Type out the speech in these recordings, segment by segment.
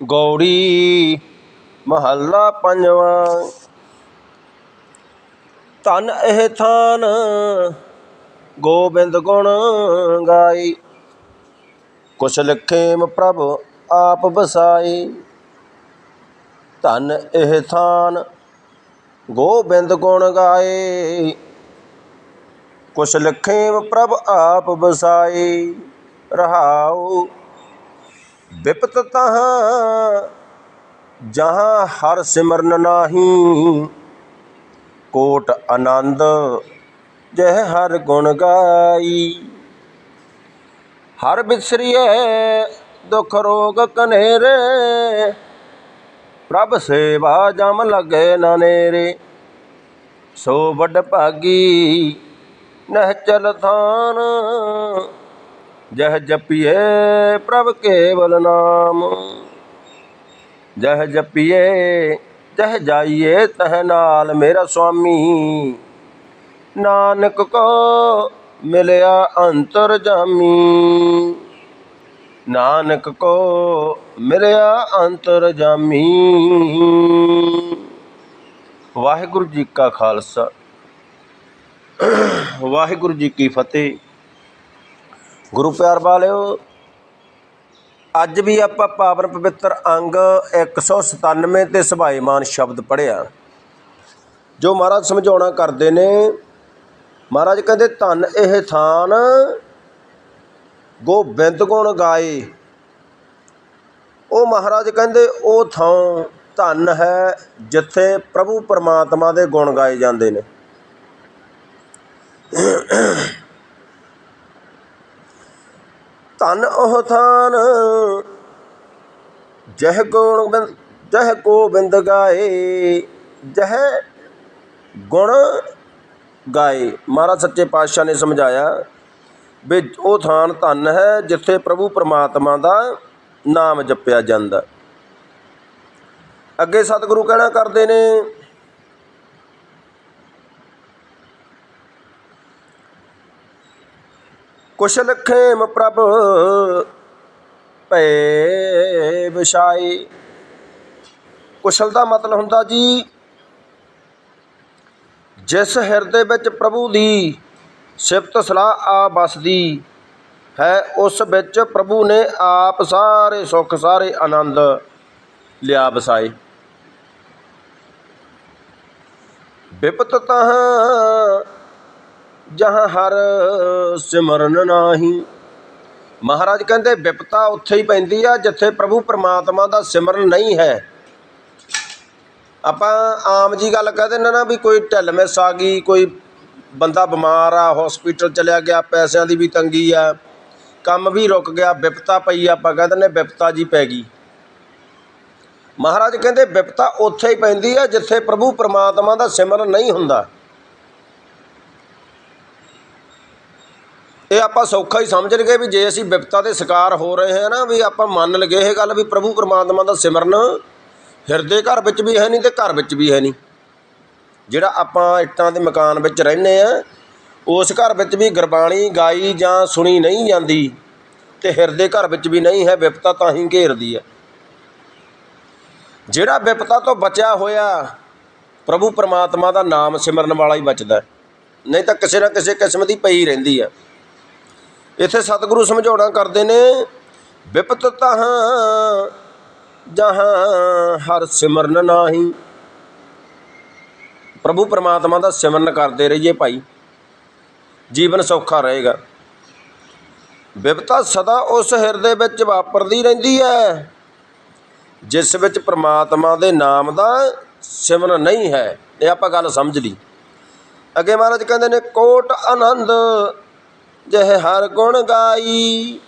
ਗੌੜੀ ਮਹੱਲਾ ਪੰਜਵਾਂ। ਧਨ ਇਹ ਥਾਨ ਗੋਬਿੰਦ ਗੁਣ ਗਾਈ। ਕੁਛ ਲਖੇਮ ਪ੍ਰਭ ਆਪ ਬਸਾਈ ਧਨ ਇਹ ਥਾਨ ਗੋਬਿੰਦ ਗੁਣ ਗਾਏ ਕੁਛ ਲਖੇਮ ਪ੍ਰਭ ਆਪ ਬਸਾਈ ਰਹਾਉ ਵਿਪਤ ਤਹਾਂ ਜਹਾਂ ਹਰ ਸਿਮਰਨ ਨਾਹੀ, ਕੋਟ ਆਨੰਦ ਜਹ ਹਰ ਗੁਣ ਗਾਈ। ਹਰ ਬਿਸਰੀਏ ਦੁਖ ਰੋਗ ਕਨੇਰੇ, ਪ੍ਰਭ ਸੇਵਾ ਜਮ ਲਗੇ ਨਾ ਨੇਰੇ। ਸੋ ਵੱਡ ਭਾਗੀ ਨਹਿ ਚਲ ਥਾਨ ਜਹ ਜਪੀਏ ਪ੍ਰਭ ਕੇਵਲ ਨਾਮ। ਜਹ ਜਪੀਏ, ਜਹ ਜਾਈਏ ਤਹ ਨਾਲ ਮੇਰਾ ਸੁਆਮੀ। ਨਾਨਕ ਕੋ ਮਿਲਿਆ ਅੰਤਰ ਜਾਮੀ। ਨਾਨਕ ਕੋ ਮਿਲਿਆ ਅੰਤਰ ਜਾਮੀ। ਵਾਹਿਗੁਰੂ ਜੀ ਕਾ ਖਾਲਸਾ। ਵਾਹਿਗੁਰੂ ਜੀ ਕੀ ਫਤਿਹ। ਗੁਰੂ ਪਿਆਰ ਵਾਲਿਓ, ਅੱਜ ਵੀ ਆਪਾਂ ਪਾਵਨ ਪਵਿੱਤਰ ਅੰਗ 197 ਤੇ ਸੁਭਾਏਮਾਨ ਸ਼ਬਦ ਪੜਿਆ ਜੋ ਮਹਾਰਾਜ ਸਮਝਾਉਣਾ ਕਰਦੇ ਨੇ, ਮਹਾਰਾਜ ਕਹਿੰਦੇ, ਧਨ ਇਹ ਥਾਨ, ਗੋਬਿੰਦ ਗੁਣ ਗਾਏ। ਉਹ ਮਹਾਰਾਜ ਕਹਿੰਦੇ, ਉਹ ਥਾਂ ਧਨ ਹੈ ਜਿੱਥੇ ਪ੍ਰਭੂ ਪਰਮਾਤਮਾ ਦੇ ਗੁਣ ਗਾਏ ਜਾਂਦੇ ਨੇ। ਧਨ ਉਹ ਥਾਨ। ਜਹ ਗੋਬਿੰਦ ਜਹ ਗੋਬਿੰਦ ਗਾਏ। ਜਹ ਗੁਣ ਗਾਏ। ਮਹਾਰਾਜ ਸੱਚੇ ਪਾਤਸ਼ਾਹ ਨੇ ਸਮਝਾਇਆ ਵੀ ਉਹ ਥਾਨ ਧਨ ਹੈ ਜਿੱਥੇ ਪ੍ਰਭੂ ਪਰਮਾਤਮਾ ਦਾ ਨਾਮ ਜਪਿਆ ਜਾਂਦਾ। ਅੱਗੇ ਸਤਿਗੁਰੂ ਕਹਿਣਾ ਕਰਦੇ ਨੇ ਕੁਸ਼ਲ ਖੇਮ ਪ੍ਰਭ ਭੈ ਵਿਛਾਈ ਕੁਸ਼ਲ ਦਾ ਮਤਲਬ ਹੁੰਦਾ ਜੀ, ਜਿਸ ਹਿਰਦੇ ਵਿੱਚ ਪ੍ਰਭੂ ਦੀ ਸਿਫਤ ਸਲਾਹ ਆ ਬਸਦੀ ਹੈ, ਉਸ ਵਿੱਚ ਪ੍ਰਭੂ ਨੇ ਆਪ ਸਾਰੇ ਸੁੱਖ, ਸਾਰੇ ਆਨੰਦ ਲਿਆ ਵਸਾਏ ਵਿਪਤ ਤਹਾਂ ਜਹਾਂ ਹਰ ਸਿਮਰਨ ਨਾਹੀ। ਮਹਾਰਾਜ ਕਹਿੰਦੇ ਵਿਪਤਾ ਉੱਥੇ ਹੀ ਪੈਂਦੀ ਆ ਜਿੱਥੇ ਪ੍ਰਭੂ ਪਰਮਾਤਮਾ ਦਾ ਸਿਮਰਨ ਨਹੀਂ ਹੈ। ਆਪਾਂ ਆਮ ਜੀ ਗੱਲ ਕਹਿ ਦਿੰਦੇ ਨਾ ਵੀ ਕੋਈ ਢਿੱਲ ਮਿਸ ਆ ਗਈ, ਕੋਈ ਬੰਦਾ ਬਿਮਾਰ ਆ ਹਸਪੀਟਲ ਚਲਿਆ ਗਿਆ, ਪੈਸਿਆਂ ਦੀ ਵੀ ਤੰਗੀ ਆ, ਕੰਮ ਵੀ ਰੁਕ ਗਿਆ ਵਿਪਤਾ ਪਈ ਆਪਾਂ ਕਹਿ ਦਿੰਦੇ ਵਿਪਤਾ ਜੀ ਪੈ ਗਈ। ਮਹਾਰਾਜ ਕਹਿੰਦੇ ਵਿਪਤਾ ਉੱਥੇ ਹੀ ਪੈਂਦੀ ਆ ਜਿੱਥੇ ਪ੍ਰਭੂ ਪਰਮਾਤਮਾ ਦਾ ਸਿਮਰਨ ਨਹੀਂ ਹੁੰਦਾ। ਇਹ ਆਪਾਂ ਸੌਖਾ ਹੀ ਸਮਝਣਗੇ ਵੀ ਜੇ ਅਸੀਂ ਵਿਪਤਾ ਦੇ ਸ਼ਿਕਾਰ ਹੋ ਰਹੇ ਹਾਂ ਨਾ, ਵੀ ਆਪਾਂ ਮੰਨ ਲਈਏ ਇਹ ਗੱਲ ਵੀ ਪ੍ਰਭੂ ਪਰਮਾਤਮਾ ਦਾ ਸਿਮਰਨ ਹਿਰਦੇ ਘਰ ਵਿੱਚ ਵੀ ਹੈ ਨਹੀਂ ਤੇ ਘਰ ਵਿੱਚ ਵੀ ਹੈ ਨਹੀਂ। ਜਿਹੜਾ ਆਪਾਂ ਇੱਟਾਂ ਦੇ ਮਕਾਨ ਵਿੱਚ ਰਹਿੰਦੇ ਆ ਉਸ ਘਰ ਵਿੱਚ ਵੀ ਗੁਰਬਾਣੀ ਗਾਈ ਜਾਂ ਸੁਣੀ ਨਹੀਂ ਜਾਂਦੀ ਤੇ ਹਿਰਦੇ ਘਰ ਵਿੱਚ ਵੀ ਨਹੀਂ ਹੈ, ਵਿਪਤਾ ਤਾਂ ਹੀ ਘੇਰਦੀ ਹੈ। ਜਿਹੜਾ ਵਿਪਤਾ ਤੋਂ ਬਚਿਆ ਹੋਇਆ ਪ੍ਰਭੂ ਪਰਮਾਤਮਾ ਦਾ ਨਾਮ ਸਿਮਰਨ ਵਾਲਾ ਹੀ ਬਚਦਾ ਨਹੀਂ ਤਾਂ ਕਿਸੇ ਨਾ ਕਿਸੇ ਕਿਸਮ ਦੀ ਪਈ ਰਹਿੰਦੀ ਆ ਇੱਥੇ ਸਤਿਗੁਰੂ ਸਮਝਾਉਣਾ ਕਰਦੇ ਨੇ ਵਿਪਤ ਤਹਾਂ ਜਹਾਂ ਹਰ ਸਿਮਰਨ ਨਾਹੀ। ਪ੍ਰਭੂ ਪਰਮਾਤਮਾ ਦਾ ਸਿਮਰਨ ਕਰਦੇ ਰਹੀਏ ਭਾਈ, ਜੀਵਨ ਸੌਖਾ ਰਹੇਗਾ। ਵਿਪਤਾ ਸਦਾ ਉਸ ਹਿਰਦੇ ਵਿੱਚ ਵਾਪਰਦੀ ਰਹਿੰਦੀ ਹੈ, ਜਿਸ ਵਿੱਚ ਪ੍ਰਮਾਤਮਾ ਦੇ ਨਾਮ ਦਾ ਸਿਮਰਨ ਨਹੀਂ ਹੈ। ਇਹ ਆਪਾਂ ਗੱਲ ਸਮਝ ਲਈ। ਅੱਗੇ ਮਹਾਰਾਜ ਕਹਿੰਦੇ ਨੇ, ਕੋਟ ਆਨੰਦ ਜਹ ਹਰ ਗੁਣ ਗਾਈ।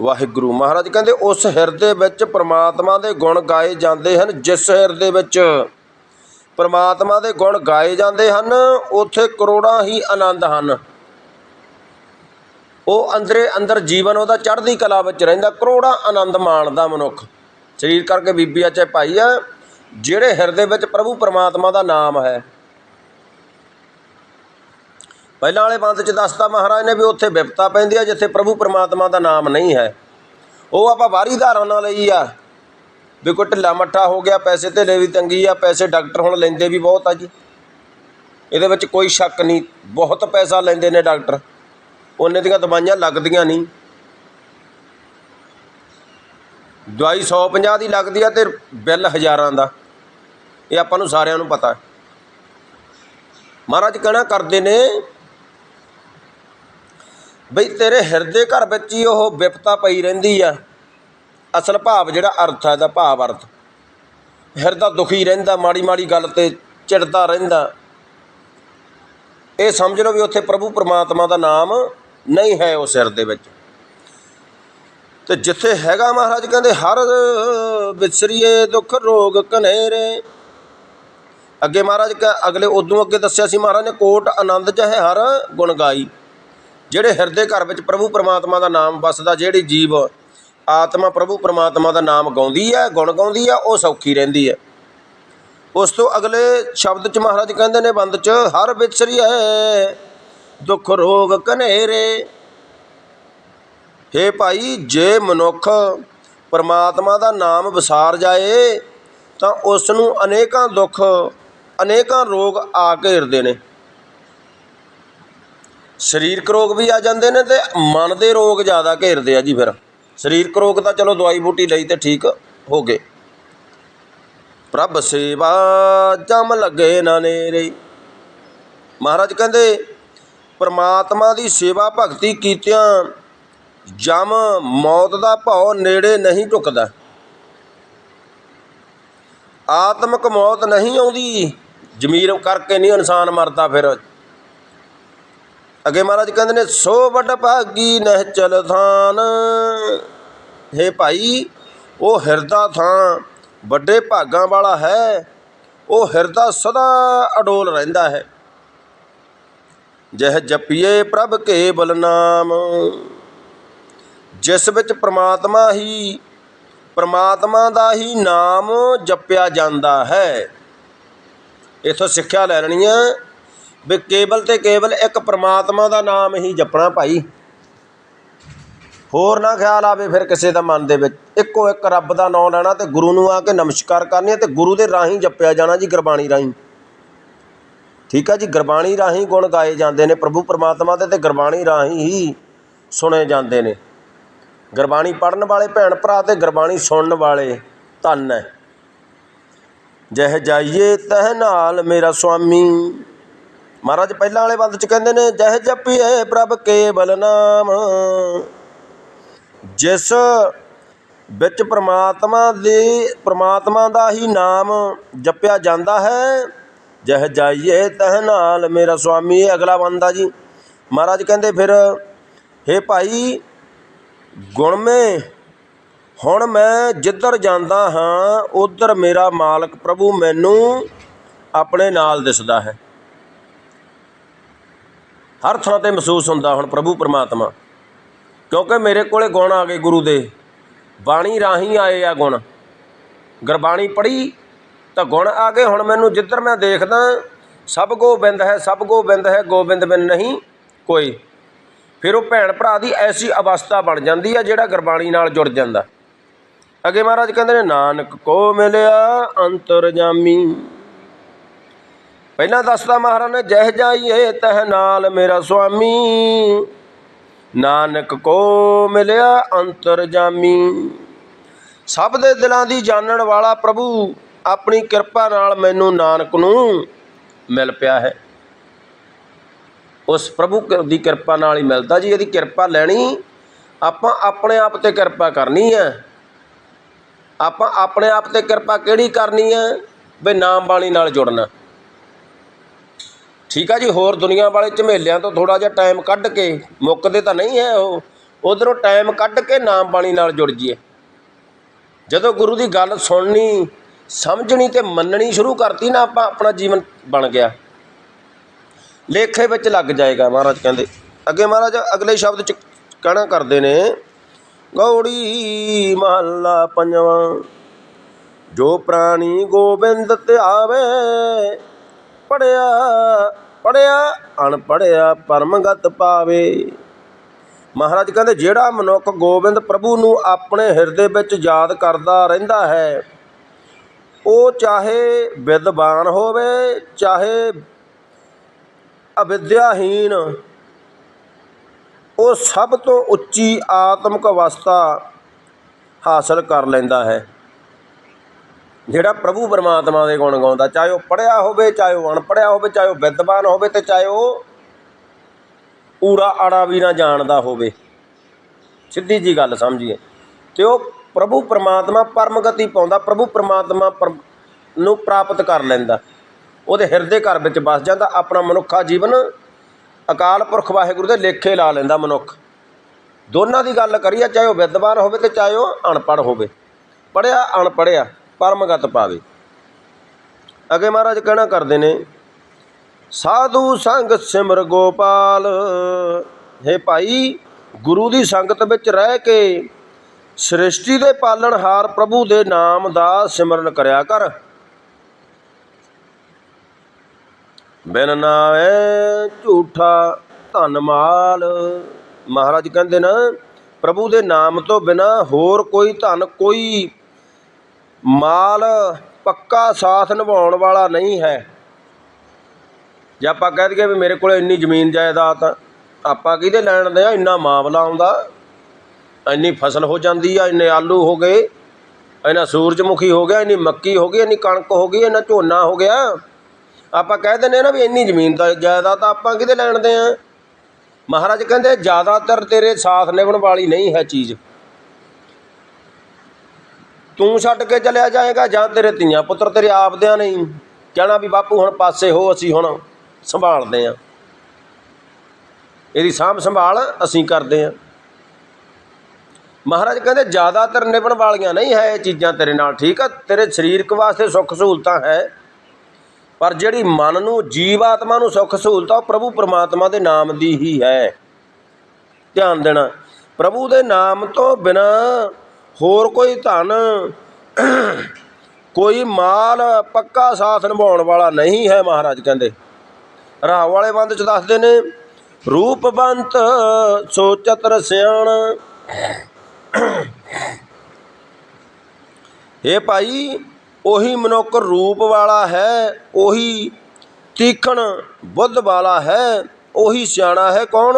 ਵਾਹਿਗੁਰੂ ਮਹਾਰਾਜ ਕਹਿੰਦੇ, ਉਸ ਹਿਰਦੇ ਵਿੱਚ ਪ੍ਰਮਾਤਮਾ ਦੇ ਗੁਣ ਗਾਏ ਜਾਂਦੇ ਹਨ। ਜਿਸ ਹਿਰਦੇ ਵਿੱਚ ਪ੍ਰਮਾਤਮਾ ਦੇ ਗੁਣ ਗਾਏ ਜਾਂਦੇ ਹਨ, ਉੱਥੇ ਕਰੋੜਾਂ ਹੀ ਆਨੰਦ ਹਨ। ਉਹ ਅੰਦਰੇ ਅੰਦਰ ਜੀਵਨ ਉਹਦਾ ਚੜ੍ਹਦੀ ਕਲਾ ਵਿੱਚ ਰਹਿੰਦਾ, ਕਰੋੜਾਂ ਆਨੰਦ ਮਾਣਦਾ ਮਨੁੱਖ। ਸਰੀਰ ਕਰਕੇ ਬੀਬੀ ਆ, ਚਾਹੇ ਭਾਈ ਆ, ਜਿਹੜੇ ਹਿਰਦੇ ਵਿੱਚ ਪ੍ਰਭੂ ਪਰਮਾਤਮਾ ਦਾ ਨਾਮ ਹੈ ਪਹਿਲਾਂ ਵਾਲੇ ਪੰਥ ਚ ਦੱਸਤਾ ਮਹਾਰਾਜ ਨੇ ਵੀ ਉੱਥੇ ਵਿਪਤਾ ਪੈਂਦੀ ਆ, ਜਿੱਥੇ ਪ੍ਰਭੂ ਪਰਮਾਤਮਾ ਦਾ ਨਾਮ ਨਹੀਂ ਹੈ। ਉਹ ਆਪਾਂ ਬਾਹਰੀ ਧਾਰਾਂ ਨਾਲ ਲਈ ਆ। ਵੀ ਕੋਈ ਢਿੱਲਾ ਮੱਠਾ ਹੋ ਗਿਆ, ਪੈਸੇ ਧੇਲੇ ਵੀ ਤੰਗੀ ਆ, ਪੈਸੇ ਡਾਕਟਰ ਹੁਣ ਲੈਂਦੇ ਵੀ ਬਹੁਤ ਆ ਜੀ। ਇਹਦੇ ਵਿੱਚ ਕੋਈ ਸ਼ੱਕ ਨਹੀਂ, ਬਹੁਤ ਪੈਸਾ ਲੈਂਦੇ ਨੇ ਡਾਕਟਰ। ਉਹਨੇ ਦੀਆਂ ਦਵਾਈਆਂ ਲੱਗਦੀਆਂ ਨਹੀਂ। ਦਵਾਈ 150 ਦੀ ਲੱਗਦੀ ਆ ਤੇ ਬਿੱਲ ਹਜ਼ਾਰਾਂ ਦਾ। ਇਹ ਆਪਾਂ ਨੂੰ ਸਾਰਿਆਂ ਨੂੰ ਪਤਾ। ਹੈ ਮਹਾਰਾਜ ਕਹਿਣਾ ਕਰਦੇ ਨੇ ਬਈ ਤੇਰੇ ਹਿਰਦੇ ਘਰ ਵਿੱਚ ਹੀ ਉਹ ਵਿਪਤਾ ਪਈ ਰਹਿੰਦੀ ਆ। ਅਸਲ ਭਾਵ ਜਿਹੜਾ ਅਰਥ ਹੈ ਦਾ ਭਾਵ ਅਰਥ। ਹਿਰਦਾ ਦੁਖੀ ਰਹਿੰਦਾ, ਮਾੜੀ ਮਾੜੀ ਗੱਲ ਤੇ ਚਿੜਦਾ ਰਹਿੰਦਾ। ਇਹ ਸਮਝ ਲਓ ਵੀ ਉੱਥੇ ਪ੍ਰਭੂ ਪਰਮਾਤਮਾ ਦਾ ਨਾਮ ਨਹੀਂ ਹੈ ਉਸ ਹਿਰਦੇ ਵਿੱਚ। ਤੇ ਜਿੱਥੇ ਹੈਗਾ ਮਹਾਰਾਜ ਕਹਿੰਦੇ, ਹਰ ਵਿਸਰੀਏ ਦੁੱਖ ਰੋਗ ਕਨੇਰੇ ਅੱਗੇ ਮਹਾਰਾਜ ਕ, ਅਗਲੇ ਉਦੋਂ ਅੱਗੇ ਦੱਸਿਆ ਸੀ, ਮਹਾਰਾਜ ਨੇ ਕੋਟ ਆਨੰਦ ਚ ਹੈ ਹਰ ਗੁਣ ਗਾਈ। ਜਿਹੜੇ ਹਿਰਦੇ ਘਰ ਵਿੱਚ ਪ੍ਰਭੂ ਪਰਮਾਤਮਾ ਦਾ ਨਾਮ ਵਸਦਾ, ਜਿਹੜੀ ਜੀਵ ਆਤਮਾ ਪ੍ਰਭੂ ਪਰਮਾਤਮਾ ਦਾ ਨਾਮ ਗਾਉਂਦੀ ਹੈ, ਗੁਣ ਗਾਉਂਦੀ ਹੈ, ਉਹ ਸੌਖੀ ਰਹਿੰਦੀ ਹੈ। ਉਸ ਤੋਂ ਅਗਲੇ ਸ਼ਬਦ ਚ ਮਹਾਰਾਜ ਕਹਿੰਦੇ ਨੇ, ਬੰਦ ਚ, ਹਰ ਵਿਸਰੀ ਹੈ ਦੁੱਖ ਰੋਗ ਕਨੇਰੇ ਹੇ ਭਾਈ, ਜੇ ਮਨੁੱਖ ਪਰਮਾਤਮਾ ਦਾ ਨਾਮ ਵਿਸਾਰ ਜਾਏ, ਤਾਂ ਉਸ ਨੂੰ ਅਨੇਕਾਂ ਦੁੱਖ, ਅਨੇਕਾਂ ਰੋਗ ਆ ਘੇਰਦੇ ਨੇ। ਸਰੀਰਕ ਰੋਗ ਵੀ ਆ ਜਾਂਦੇ ਨੇ ਤੇ ਮਨ ਦੇ ਰੋਗ ਜ਼ਿਆਦਾ ਘੇਰਦੇ ਆ ਜੀ ਫਿਰ। ਸਰੀਰਕ ਰੋਗ ਤਾਂ ਚਲੋ ਦਵਾਈ ਬੂਟੀ ਲਈ ਤੇ ਠੀਕ ਹੋ ਗਏ। ਪ੍ਰਭ ਸੇਵਾ ਜਮ ਲੱਗੇ ਨਾ ਨੇਰੇ। ਮਹਾਰਾਜ ਕਹਿੰਦੇ, ਪਰਮਾਤਮਾ ਦੀ ਸੇਵਾ ਭਗਤੀ ਕੀਤਿਆਂ ਜਮ ਮੌਤ ਦਾ ਭਉ ਨੇੜੇ ਨਹੀਂ ਢੁਕਦਾ। ਆਤਮਕ ਮੌਤ ਨਹੀਂ ਆਉਂਦੀ। ਜ਼ਮੀਰ ਕਰਕੇ ਨਹੀਂ ਇਨਸਾਨ ਮਰਦਾ ਫਿਰ। ਅੱਗੇ ਮਹਾਰਾਜ ਕਹਿੰਦੇ ਨੇ, ਸੋ ਵੱਡ ਭਾਗੀ ਨਹਿ ਚਲ ਥਾਨ। ਹੇ ਭਾਈ, ਉਹ ਹਿਰਦਾ ਥਾਂ ਵੱਡੇ ਭਾਗਾਂ ਵਾਲਾ ਹੈ। ਉਹ ਹਿਰਦਾ ਸਦਾ ਅਡੋਲ ਰਹਿੰਦਾ ਹੈ। ਜਹ ਜਪੀਏ ਪ੍ਰਭ ਕੇ ਬਲਨਾਮ ਜਿਸ ਵਿੱਚ ਪ੍ਰਮਾਤਮਾ ਹੀ, ਪ੍ਰਮਾਤਮਾ ਦਾ ਹੀ ਨਾਮ ਜਪਿਆ ਜਾਂਦਾ ਹੈ। ਇਥੋਂ ਸਿੱਖਿਆ ਲੈ ਲੈਣੀ ਹੈ। ਵੀ ਕੇਵਲ ਤੇ ਕੇਵਲ ਇੱਕ ਪ੍ਰਮਾਤਮਾ ਦਾ ਨਾਮ ਹੀ ਜਪਣਾ ਭਾਈ। ਹੋਰ ਨਾ ਖਿਆਲ ਆਵੇ ਫਿਰ ਕਿਸੇ ਦਾ ਮਨ ਦੇ ਵਿੱਚ। ਇੱਕੋ ਇੱਕ ਰੱਬ ਦਾ ਨਾਮ ਲੈਣਾ ਤੇ ਗੁਰੂ ਨੂੰ ਆ ਕੇ ਨਮਸਕਾਰ ਕਰਨੀ ਹੈ ਤੇ ਗੁਰੂ ਦੇ ਰਾਹੀਂ ਜਪਿਆ ਜਾਣਾ ਜੀ ਗੁਰਬਾਣੀ ਰਾਹੀਂ। ਠੀਕ ਹੈ ਜੀ, ਗੁਰਬਾਣੀ ਰਾਹੀਂ ਗੁਣ ਗਾਏ ਜਾਂਦੇ ਨੇ, ਪ੍ਰਭੂ ਪਰਮਾਤਮਾ ਦੇ ਤੇ ਗੁਰਬਾਣੀ ਰਾਹੀਂ ਹੀ ਸੁਣੇ ਜਾਂਦੇ ਨੇ। ਗੁਰਬਾਣੀ ਪੜਨ ਵਾਲੇ ਭੈਣ ਭਰਾ ਤੇ ਗੁਰਬਾਣੀ ਸੁਣਨ ਵਾਲੇ ਧੰਨ ਹੈ ਜਹ ਜਾਈਏ ਤਹ ਨਾਲ ਮੇਰਾ ਸੁਆਮੀ। ਮਹਾਰਾਜ ਪਹਿਲਾਂ ਵਾਲੇ ਬੰਦ ਚ ਕਹਿੰਦੇ ਨੇ, ਜਹ ਜਪੀਏ ਪ੍ਰਭ ਕੇਵਲ ਨਾਮ। ਜਿਸ ਵਿੱਚ ਪ੍ਰਮਾਤਮਾ ਦੇ, ਪ੍ਰਮਾਤਮਾ ਦਾ ਹੀ ਨਾਮ ਜਪਿਆ ਜਾਂਦਾ ਹੈ, ਜਹ ਜਾਈਏ ਤਹ ਨਾਲ ਮੇਰਾ ਸੁਆਮੀ। ਇਹ ਅਗਲਾ ਬੰਦਾ ਜੀ। ਮਹਾਰਾਜ ਕਹਿੰਦੇ ਫਿਰ, ਹੇ ਭਾਈ ਗੁਣਮੇ ਹੁਣ ਮੈਂ ਜਿੱਧਰ ਜਾਂਦਾ ਹਾਂ, ਉਧਰ ਮੇਰਾ ਮਾਲਕ ਪ੍ਰਭੂ ਮੈਨੂੰ ਆਪਣੇ ਨਾਲ ਦਿਸਦਾ ਹੈ। ਹਰ ਥਾਂ ਤੇ ਮਹਿਸੂਸ ਹੁੰਦਾ ਹੁਣ ਪ੍ਰਭੂ ਪਰਮਾਤਮਾ। ਕਿਉਂਕਿ ਮੇਰੇ ਕੋਲੇ ਗੁਣ ਆ ਗਏ ਗੁਰੂ ਦੇ। ਬਾਣੀ ਰਾਹੀਂ ਆਏ ਆ ਗੁਣ। ਗੁਰਬਾਣੀ ਪੜ੍ਹੀ ਤਾਂ ਗੁਣ ਆ ਗਏ। ਹੁਣ ਮੈਨੂੰ ਜਿੱਧਰ ਮੈਂ ਦੇਖਦਾ, ਸਭ ਗੋਬਿੰਦ ਹੈ, ਸਭ ਗੋਬਿੰਦ ਹੈ, ਗੋਬਿੰਦ ਬਿਨ ਨਹੀਂ ਕੋਈ। ਫਿਰ ਉਹ ਭੈਣ ਭਰਾ ਦੀ ਐਸੀ ਅਵਸਥਾ ਬਣ ਜਾਂਦੀ ਆ ਜਿਹੜਾ ਗੁਰਬਾਣੀ ਨਾਲ ਜੁੜ ਜਾਂਦਾ। ਅੱਗੇ ਮਹਾਰਾਜ ਕਹਿੰਦੇ ਨੇ, ਨਾਨਕ ਕੋ ਮਿਲਿਆ ਅੰਤਰਜਾਮੀ। ਪਹਿਲਾਂ ਦੱਸਦਾ ਮਹਾਰਾਜ ਨੇ, ਜਹ ਜਾਈਏ ਤਹ ਨਾਲ ਮੇਰਾ ਸੁਆਮੀ। ਨਾਨਕ ਕੋ ਮਿਲਿਆ ਅੰਤਰ ਜਾਮੀ। ਸਭ ਦੇ ਦਿਲਾਂ ਦੀ ਜਾਣਨ ਵਾਲਾ ਪ੍ਰਭੂ ਆਪਣੀ ਕਿਰਪਾ ਨਾਲ ਮੈਨੂੰ ਨਾਨਕ ਨੂੰ ਮਿਲ ਪਿਆ ਹੈ। ਉਸ ਪ੍ਰਭੂ ਦੀ ਕਿਰਪਾ ਨਾਲ ਹੀ ਮਿਲਦਾ ਜੀ, ਇਹਦੀ ਕਿਰਪਾ ਲੈਣੀ ਆਪਾਂ ਆਪਣੇ ਆਪ ਤੇ ਕਿਰਪਾ ਕਰਨੀ ਹੈ। ਆਪਾਂ ਆਪਣੇ ਆਪ ਤੇ ਕਿਰਪਾ ਕਿਹੜੀ ਕਰਨੀ ਹੈ? ਬਈ ਨਾਮ ਬਾਣੀ ਨਾਲ ਜੁੜਨਾ। ਠੀਕ ਆ ਜੀ, ਹੋਰ ਦੁਨੀਆ ਵਾਲੇ ਝਮੇਲਿਆਂ ਤੋਂ ਥੋੜਾ ਜਿਹਾ ਟਾਈਮ ਕੱਢ ਕੇ, ਮੁੱਕਦੇ ਤਾਂ ਨਹੀਂ ਹੈ ਉਹ, ਉਧਰੋਂ ਟਾਈਮ ਕੱਢ ਕੇ ਨਾਮ ਬਾਣੀ ਨਾਲ ਜੁੜ ਜੀਏ ਜਦੋਂ ਗੁਰੂ ਦੀ ਗੱਲ ਸੁਣਨੀ, ਸਮਝਣੀ ਤੇ ਮੰਨਣੀ ਸ਼ੁਰੂ ਕਰਤੀ ਨਾ, ਆਪਾਂ ਆਪਣਾ ਜੀਵਨ ਬਣ ਗਿਆ। ਲੇਖੇ ਵਿੱਚ ਲੱਗ ਜਾਏਗਾ ਮਹਾਰਾਜ ਕਹਿੰਦੇ। ਅੱਗੇ ਮਹਾਰਾਜ ਅਗਲੇ ਸ਼ਬਦ ਚ ਕਹਿਣਾ ਕਰਦੇ ਨੇ, ਗੌੜੀ ਮਹੱਲਾ ਪੰਜਵਾਂ, ਜੋ ਪ੍ਰਾਣੀ ਗੋਬਿੰਦ ਤੇ ਆਵੇ ਪੜਿਆ ਪੜਿਆ, ਅਣਪੜਿਆ ਪਰਮਗਤ ਪਾਵੇ। ਮਹਾਰਾਜ ਕਹਿੰਦੇ, ਜਿਹੜਾ ਮਨੁੱਖ ਗੋਬਿੰਦ ਪ੍ਰਭੂ ਨੂੰ ਆਪਣੇ ਹਿਰਦੇ ਵਿੱਚ ਯਾਦ ਕਰਦਾ ਰਹਿੰਦਾ ਹੈ, ਉਹ ਚਾਹੇ ਵਿਦਵਾਨ ਹੋਵੇ, ਚਾਹੇ ਅਵਿਦਿਆਹੀਨ ਉਹ ਸਭ ਤੋਂ ਉੱਚੀ ਆਤਮਿਕ ਅਵਸਥਾ ਹਾਸਲ ਕਰ ਲੈਂਦਾ ਹੈ। ਜਿਹੜਾ ਪ੍ਰਭੂ ਪਰਮਾਤਮਾ ਦੇ ਗੁਣ ਗਾਉਂਦਾ, ਚਾਹੇ ਉਹ ਪੜਿਆ ਹੋਵੇ, ਚਾਹੇ ਉਹ ਅਣਪੜਿਆ ਹੋਵੇ, ਚਾਹੇ ਉਹ ਵਿਦਵਾਨ ਹੋਵੇ ਤੇ ਚਾਹੇ ਉਹ ਊੜਾ ਆੜਾ ਵੀ ਨਾ ਜਾਣਦਾ ਹੋਵੇ। ਸਿੱਧੀ ਜੀ ਗੱਲ ਸਮਝੀਏ। ਤੇ ਉਹ ਪ੍ਰਭੂ ਪਰਮਾਤਮਾ ਪਰਮਗਤੀ ਪਾਉਂਦਾ, ਪ੍ਰਭੂ ਪਰਮਾਤਮਾ ਪਰ- ਨੂੰ ਪ੍ਰਾਪਤ ਕਰ ਲੈਂਦਾ। ਉਹਦੇ ਹਿਰਦੇ ਘਰ ਵਿੱਚ ਵਸ ਜਾਂਦਾ, ਆਪਣਾ ਮਨੁੱਖਾ ਜੀਵਨ ਅਕਾਲ ਪੁਰਖ ਵਾਹਿਗੁਰੂ ਦੇ ਲੇਖੇ ਲਾ ਲੈਂਦਾ ਮਨੁੱਖ। ਦੋਨਾਂ ਦੀ ਗੱਲ ਕਰੀਏ, ਚਾਹੇ ਉਹ ਵਿਦਵਾਨ ਹੋਵੇ ਤੇ ਚਾਹੇ ਉਹ ਅਨਪੜ੍ਹ ਹੋਵੇ। ਪੜਿਆ ਅਨਪੜਿਆ ਪਰਮਗਤ ਪਾਵੇ। ਅੱਗੇ ਮਹਾਰਾਜ ਕਹਿਣਾ ਕਰਦੇ ਨੇ, ਸਾਧੂ ਸੰਗ ਸਿਮਰ ਗੋਪਾਲ, ਹੈ ਭਾਈ, ਗੁਰੂ ਦੀ ਸੰਗਤ ਵਿੱਚ ਰਹਿ ਕੇ ਸ੍ਰਿਸ਼ਟੀ ਦੇ ਪਾਲਣਹਾਰ ਪ੍ਰਭੂ ਦੇ ਨਾਮ ਦਾ ਸਿਮਰਨ ਕਰਿਆ ਕਰ। ਬਿਨ ਨਾਵੇ ਝੂਠਾ ਧਨ ਮਾਲ। ਮਹਾਰਾਜ ਕਹਿੰਦੇ ਨਾ, ਪ੍ਰਭੂ ਦੇ ਨਾਮ ਤੋਂ ਬਿਨਾ ਹੋਰ ਕੋਈ ਧਨ ਕੋਈ ਮਾਲ ਪੱਕਾ ਸਾਥ ਨਿਭਾਉਣ ਵਾਲਾ ਨਹੀਂ ਹੈ। ਜੇ ਆਪਾਂ ਕਹਿ ਦਈਏ ਵੀ ਮੇਰੇ ਕੋਲ ਇੰਨੀ ਜ਼ਮੀਨ ਜਾਇਦਾਦ ਆ, ਆਪਾਂ ਕਿਹਦੇ ਲੈਣ ਦੇ ਆ? ਇੰਨਾ ਮਾਮਲਾ ਆਉਂਦਾ। ਇੰਨੀ ਫਸਲ ਹੋ ਜਾਂਦੀ ਆ, ਇੰਨੇ ਆਲੂ ਹੋ ਗਏ, ਇੰਨਾ ਸੂਰਜਮੁਖੀ ਹੋ ਗਿਆ, ਇੰਨੀ ਮੱਕੀ ਹੋ ਗਈ, ਇੰਨੀ ਕਣਕ ਹੋ ਗਈ, ਇੰਨਾ ਝੋਨਾ ਹੋ ਗਿਆ। ਆਪਾਂ ਕਹਿ ਦਿੰਦੇ ਆ ਨਾ ਵੀ ਇੰਨੀ ਜ਼ਮੀਨ ਦਾ ਜਾਇਦਾਦ ਆਪਾਂ ਕਿਹਦੇ ਲੈਣ ਦੇ ਆ? ਮਹਾਰਾਜ ਕਹਿੰਦੇ, ਜ਼ਿਆਦਾਤਰ ਤੇਰੇ ਸਾਥ ਨਿਭਣ ਵਾਲੀ ਨਹੀਂ ਹੈ ਚੀਜ਼। ਤੂੰ ਛੱਡ ਕੇ ਚਲਿਆ ਜਾਏਗਾ ਜਾਂ ਤੇਰੇ ਧੀਆਂ ਪੁੱਤਰ ਤੇਰੇ ਆਪਦਿਆਂ ਨਹੀਂ ਕਹਿਣਾ ਵੀ ਬਾਪੂ, ਹੁਣ ਪਾਸੇ ਹੋ, ਅਸੀਂ ਹੁਣ ਸੰਭਾਲਦੇ ਆ। ਇਹਦੀ ਸਾਂਭ ਸੰਭਾਲ ਅਸੀਂ ਕਰਦੇ ਆ। ਮਹਾਰਾਜ ਕਹਿੰਦੇ ਜ਼ਿਆਦਾਤਰ ਨਿਭਣ ਵਾਲੀਆਂ ਨਹੀਂ ਹੈ ਇਹ ਚੀਜ਼ਾਂ ਤੇਰੇ ਨਾਲ, ਠੀਕ ਆ? ਤੇਰੇ ਸਰੀਰਕ ਵਾਸਤੇ ਸੁੱਖ ਸਹੂਲਤਾਂ ਹੈ। ਪਰ ਜਿਹੜੀ ਮਨ ਨੂੰ ਜੀਵ ਆਤਮਾ ਨੂੰ ਸੁੱਖ ਸਹੂਲਤਾਂ, ਉਹ ਪ੍ਰਭੂ ਪਰਮਾਤਮਾ ਦੇ ਨਾਮ ਦੀ ਹੀ ਹੈ। ਧਿਆਨ ਦੇਣਾ, ਪ੍ਰਭੂ ਦੇ ਨਾਮ ਤੋਂ ਬਿਨਾ ਹੋਰ ਕੋਈ ਧਨ, ਕੋਈ ਮਾਲ ਪੱਕਾ ਸਾਥ ਨਿਭਾਉਣ ਵਾਲਾ ਨਹੀਂ ਹੈ ਮਹਾਰਾਜ ਕਹਿੰਦੇ। ਰਾਹ ਵਾਲੇ ਬੰਦ ਚ ਦੱਸਦੇ ਨੇ ਰੂਪਵੰਤ ਸੋਚਤ ਰਸਿਆਣ। ਇਹ ਭਾਈ, ਉਹੀ ਮਨੁੱਖ ਰੂਪ ਵਾਲਾ ਹੈ, ਉਹੀ ਤੀਖਣ ਬੁੱਧ ਵਾਲਾ ਹੈ, ਉਹੀ ਸਿਆਣਾ ਹੈ ਕੌਣ?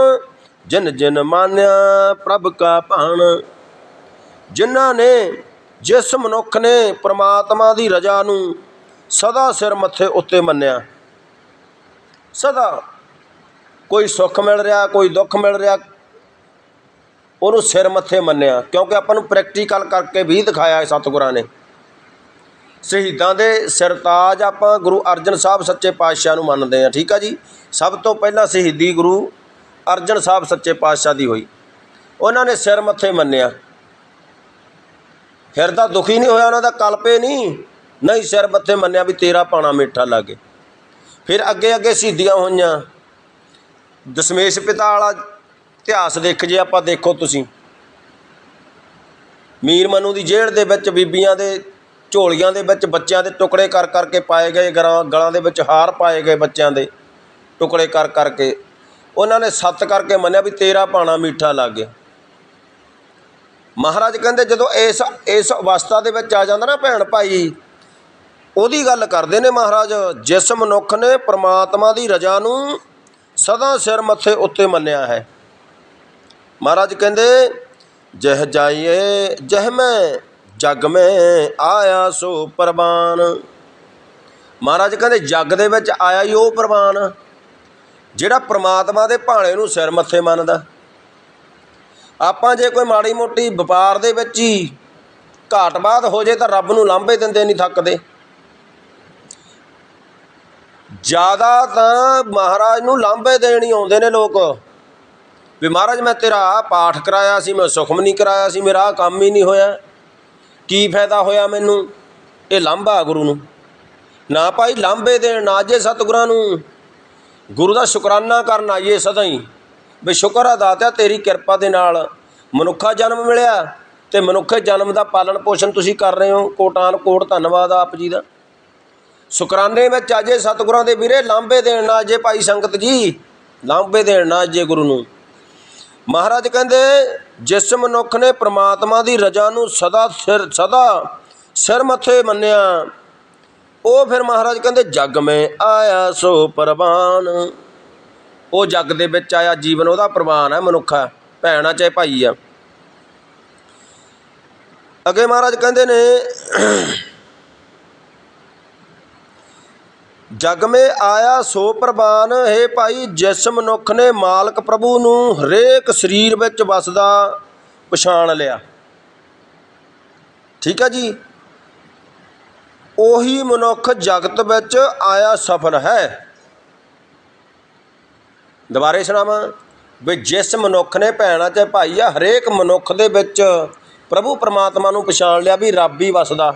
ਜਿਨ ਜਿਨ ਮਾਨਿਆ ਪ੍ਰਭ ਕਾ ਭਾਣ। ਜਿਨ੍ਹਾਂ ਨੇ ਜਿਸ ਮਨੁੱਖ ਨੇ ਪ੍ਰਮਾਤਮਾ ਦੀ ਰਜਾ ਨੂੰ ਸਦਾ ਸਿਰ ਮੱਥੇ ਉੱਤੇ ਮੰਨਿਆ। ਸਦਾ ਕੋਈ ਸੁੱਖ ਮਿਲ ਰਿਹਾ, ਕੋਈ ਦੁੱਖ ਮਿਲ ਰਿਹਾ, ਉਹਨੂੰ ਸਿਰ ਮੱਥੇ ਮੰਨਿਆ। ਕਿਉਂਕਿ ਆਪਾਂ ਨੂੰ ਪ੍ਰੈਕਟੀਕਲ ਕਰਕੇ ਵੀ ਦਿਖਾਇਆ ਹੈ ਸਤਿਗੁਰਾਂ ਨੇ। ਸ਼ਹੀਦਾਂ ਦੇ ਸਿਰਤਾਜ ਆਪਾਂ ਗੁਰੂ ਅਰਜਨ ਸਾਹਿਬ ਸੱਚੇ ਪਾਤਸ਼ਾਹ ਨੂੰ ਮੰਨਦੇ ਆ ਠੀਕ ਆ ਜੀ? ਸਭ ਤੋਂ ਪਹਿਲਾਂ ਸ਼ਹੀਦੀ ਗੁਰੂ ਅਰਜਨ ਸਾਹਿਬ ਸੱਚੇ ਪਾਤਸ਼ਾਹ ਦੀ ਹੋਈ। ਉਹਨਾਂ ਨੇ ਸਿਰ ਮੱਥੇ ਮੰਨਿਆ। ਫਿਰ ਤਾਂ ਦੁਖੀ ਨਹੀਂ ਹੋਇਆ ਉਹਨਾਂ ਦਾ, ਕਲਪੇ ਨਹੀਂ। ਨਹੀਂ ਸਿਰ ਮੱਥੇ ਮੰਨਿਆ ਵੀ ਤੇਰਾ ਪਾਣਾ ਮਿੱਠਾ ਲਾਗੇ। ਫਿਰ ਅੱਗੇ ਅੱਗੇ ਸ਼ਹੀਦੀਆਂ ਹੋਈਆਂ। ਦਸ਼ਮੇਸ਼ ਪਿਤਾ ਵਾਲਾ ਇਤਿਹਾਸ ਦੇਖ ਜੇ ਆਪਾਂ ਦੇਖੋ ਤੁਸੀਂ। ਮੀਰ ਮਨੂ ਦੀ ਜੇਲ੍ਹ ਦੇ ਵਿੱਚ ਬੀਬੀਆਂ ਦੇ, ਝੋਲੀਆਂ ਦੇ ਵਿੱਚ ਬੱਚਿਆਂ ਦੇ ਟੁਕੜੇ ਕਰ ਕਰਕੇ ਪਾਏ ਗਏ ਗਲਾਂ ਗਲਾਂ ਦੇ ਵਿੱਚ ਹਾਰ ਪਾਏ ਗਏ ਬੱਚਿਆਂ ਦੇ। ਟੁਕੜੇ ਕਰ ਕਰਕੇ। ਉਹਨਾਂ ਨੇ ਸੱਤ ਕਰਕੇ ਮੰਨਿਆ ਵੀ ਤੇਰਾ ਪਾਣਾ ਮਿੱਠਾ ਗਿਆ ਮਹਾਰਾਜ ਕਹਿੰਦੇ ਜਦੋਂ ਇਸ ਇਸ ਅਵਸਥਾ ਦੇ ਵਿੱਚ ਆ ਜਾਂਦਾ ਨਾ ਭੈਣ ਭਾਈ, ਉਹਦੀ ਗੱਲ ਕਰਦੇ ਨੇ ਮਹਾਰਾਜ, ਜਿਸ ਮਨੁੱਖ ਨੇ ਪ੍ਰਮਾਤਮਾ ਦੀ ਰਜਾ ਨੂੰ ਸਦਾ ਸਿਰ ਮੱਥੇ ਉੱਤੇ ਮੰਨਿਆ ਹੈ। ਮਹਾਰਾਜ ਕਹਿੰਦੇ, ਜਹ ਜਾਈਏ, ਜਹ ਮੈਂ, ਜਗ ਮੈਂ ਆਇਆ ਸੋ ਪ੍ਰਵਾਨ। ਮਹਾਰਾਜ ਕਹਿੰਦੇ, ਜਗ ਦੇ ਵਿੱਚ ਆਇਆ ਹੀ ਉਹ ਪ੍ਰਵਾਨ, ਜਿਹੜਾ ਪ੍ਰਮਾਤਮਾ ਦੇ ਭਾਣੇ ਨੂੰ ਸਿਰ ਮੱਥੇ ਮੰਨਦਾ। ਆਪਾਂ ਜੇ ਕੋਈ ਮਾੜੀ ਮੋਟੀ ਵਪਾਰ ਦੇ ਵਿੱਚ ਹੀ ਘਾਟ ਬਾਤ ਹੋ ਜੇ ਤਾਂ ਰੱਬ ਨੂੰ ਲਾਂਭੇ ਦਿੰਦੇ ਨਹੀਂ ਥੱਕਦੇ। ਜ਼ਿਆਦਾ ਤਾਂ ਮਹਾਰਾਜ ਨੂੰ ਲਾਂਭੇ ਦੇਣ ਹੀ ਆਉਂਦੇ ਨੇ ਲੋਕ। ਵੀ ਮਹਾਰਾਜ ਮੈਂ ਤੇਰਾ ਪਾਠ ਕਰਾਇਆ ਸੀ, ਮੈਂ ਸੁਖਮ ਨਹੀਂ ਕਰਾਇਆ ਸੀ, ਮੇਰਾ ਆਹ ਕੰਮ ਹੀ ਨਹੀਂ ਹੋਇਆ। ਕੀ ਫਾਇਦਾ ਹੋਇਆ ਮੈਨੂੰ? ਇਹ ਲਾਂਭਾ ਗੁਰੂ ਨੂੰ। ਨਾ ਭਾਈ ਲਾਂਭੇ ਦੇਣ, ਨਾ ਜੇ ਸਤਿਗੁਰਾਂ ਨੂੰ। ਗੁਰੂ ਦਾ ਸ਼ੁਕਰਾਨਾ ਕਰਨ ਆਈਏ ਸਦਾ ਹੀ। ਵੀ ਸ਼ੁਕਰ ਆ ਤੇਰੀ ਕਿਰਪਾ ਦੇ ਨਾਲ ਮਨੁੱਖਾ ਜਨਮ ਮਿਲਿਆ ਤੇ ਮਨੁੱਖੇ ਜਨਮ ਦਾ ਪਾਲਣ ਪੋਸ਼ਣ ਤੁਸੀਂ ਕਰ ਰਹੇ ਹੋ। ਕੋਟਾਨ ਕੋਟ, ਧੰਨਵਾਦ ਆਪ ਜੀ ਦਾ। ਸ਼ੁਕਰਾਨੇ ਵਿੱਚ ਅਜੇ ਸਤਿਗੁਰਾਂ ਦੇ ਵੀਰੇ, ਲਾਂਭੇ ਦੇਣ ਨਾਲ ਜੇ ਭਾਈ ਸੰਗਤ ਜੀ, ਲਾਂਭੇ ਦੇਣ ਨਾਲ ਜੇ ਗੁਰੂ ਨੂੰ। ਮਹਾਰਾਜ ਕਹਿੰਦੇ, ਜਿਸ ਮਨੁੱਖ ਨੇ ਪ੍ਰਮਾਤਮਾ ਦੀ ਰਜ਼ਾ ਨੂੰ ਸਦਾ ਸਿਰ ਸਦਾ ਸਿਰ ਮੱਥੇ ਮੰਨਿਆ, ਉਹ ਫਿਰ ਮਹਾਰਾਜ ਕਹਿੰਦੇ, ਜਗ ਮੈਂ ਆਇਆ ਸੋ ਪ੍ਰਵਾਨ। ਉਹ ਜੱਗ ਦੇ ਵਿੱਚ ਆਇਆ, ਜੀਵਨ ਉਹਦਾ ਪ੍ਰਵਾਨ ਹੈ, ਮਨੁੱਖ ਹੈ, ਭੈਣ ਆ ਚਾਹੇ ਭਾਈ ਆ ਅੱਗੇ ਮਹਾਰਾਜ ਕਹਿੰਦੇ ਨੇ, ਜਗ ਮੇ ਆਇਆ ਸੋ ਪ੍ਰਵਾਨ ਹੈ ਭਾਈ ਜਿਸ ਮਨੁੱਖ ਨੇ ਮਾਲਕ ਪ੍ਰਭੂ ਨੂੰ ਹਰੇਕ ਸਰੀਰ ਵਿੱਚ ਵਸਦਾ, ਪਛਾਣ ਲਿਆ। ਠੀਕ ਹੈ ਜੀ? ਉਹੀ ਮਨੁੱਖ ਜਗਤ ਵਿੱਚ ਆਇਆ ਸਫਲ ਹੈ। ਦੁਬਾਰੇ ਸੁਣਾਵਾਂ ਵੀ ਜਿਸ ਮਨੁੱਖ ਨੇ ਭੈਣਾ ਤੇ ਭਾਈ ਆ, ਹਰੇਕ ਮਨੁੱਖ ਦੇ ਵਿੱਚ ਪ੍ਰਭੂ ਪਰਮਾਤਮਾ ਨੂੰ ਪਛਾਣ ਲਿਆ ਵੀ ਰੱਬ ਹੀ ਵਸਦਾ।